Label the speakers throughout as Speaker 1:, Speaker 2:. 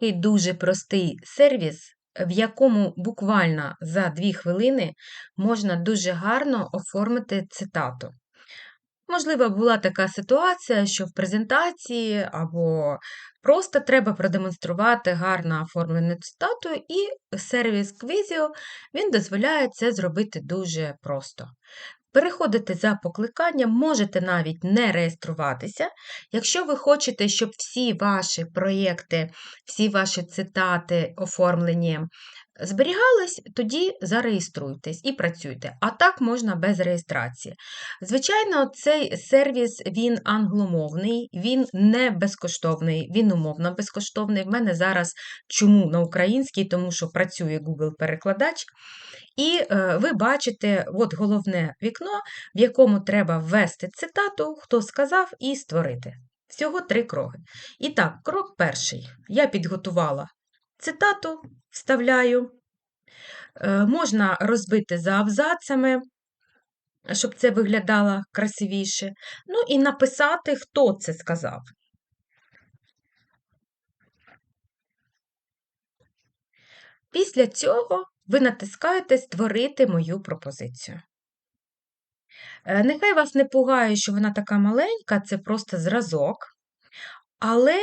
Speaker 1: такий дуже простий сервіс, в якому буквально за 2 хвилини можна дуже гарно оформити цитату. Можливо, була така ситуація, що в презентації або просто треба продемонструвати гарно оформлену цитату, і сервіс Quizio він дозволяє це зробити дуже просто. Переходите за покликанням, можете навіть не реєструватися. Якщо ви хочете, щоб всі ваші проєкти, всі ваші цитати оформлені зберігались, тоді зареєструйтесь і працюйте. А так можна без реєстрації. Звичайно, цей сервіс він англомовний, він не безкоштовний, він умовно безкоштовний. В мене зараз чому на українській, тому що працює Google-перекладач. І е, ви бачите от головне вікно, в якому треба ввести цитату, хто сказав, і створити. Всього три кроки. І так, крок перший. Я підготувала цитату, вставляю. Е, можна розбити за абзацами, щоб це виглядало красивіше. Ну і написати, хто це сказав. Після цього ви натискаєте Створити мою пропозицію. Е, нехай вас не пугає, що вона така маленька, це просто зразок. Але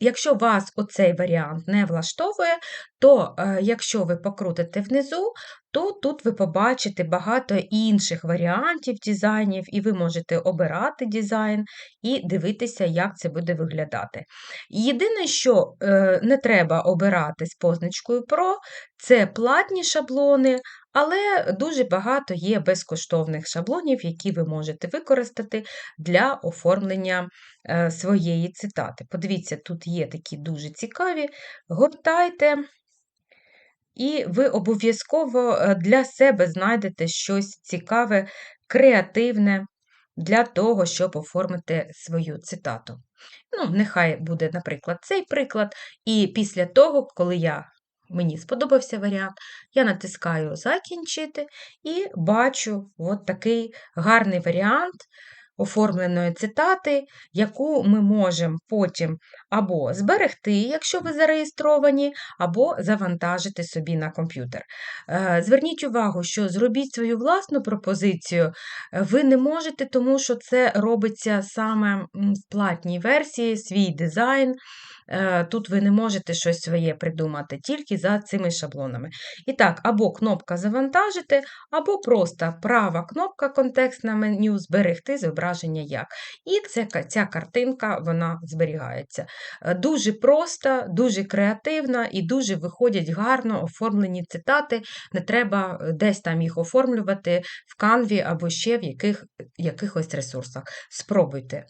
Speaker 1: якщо вас оцей варіант не влаштовує, то е, якщо ви покрутите внизу, то тут ви побачите багато інших варіантів дизайнів, і ви можете обирати дизайн і дивитися, як це буде виглядати. Єдине, що е, не треба обирати з позначкою Pro, це платні шаблони, але дуже багато є безкоштовних шаблонів, які ви можете використати для оформлення е, своєї цитати. Подивіться, тут є такі дуже цікаві, гортайте. І ви обов'язково е, для себе знайдете щось цікаве, креативне для того, щоб оформити свою цитату. Ну, Нехай буде, наприклад, цей приклад. І після того, коли я, мені сподобався варіант, я натискаю Закінчити і бачу от такий гарний варіант оформленої цитати, яку ми можемо потім або зберегти, якщо ви зареєстровані, або завантажити собі на комп'ютер. Е, зверніть увагу, що зробіть свою власну пропозицію, ви не можете, тому що це робиться саме в платній версії, свій дизайн. Е, тут ви не можете щось своє придумати, тільки за цими шаблонами. І так, або кнопка завантажити, або просто права кнопка контекстне меню зберегти зображення як. І ця, ця картинка вона зберігається. Е, дуже проста, дуже креативна і дуже виходять гарно оформлені цитати. Не треба е, десь там їх оформлювати в канві або ще в яких, якихось ресурсах. Спробуйте.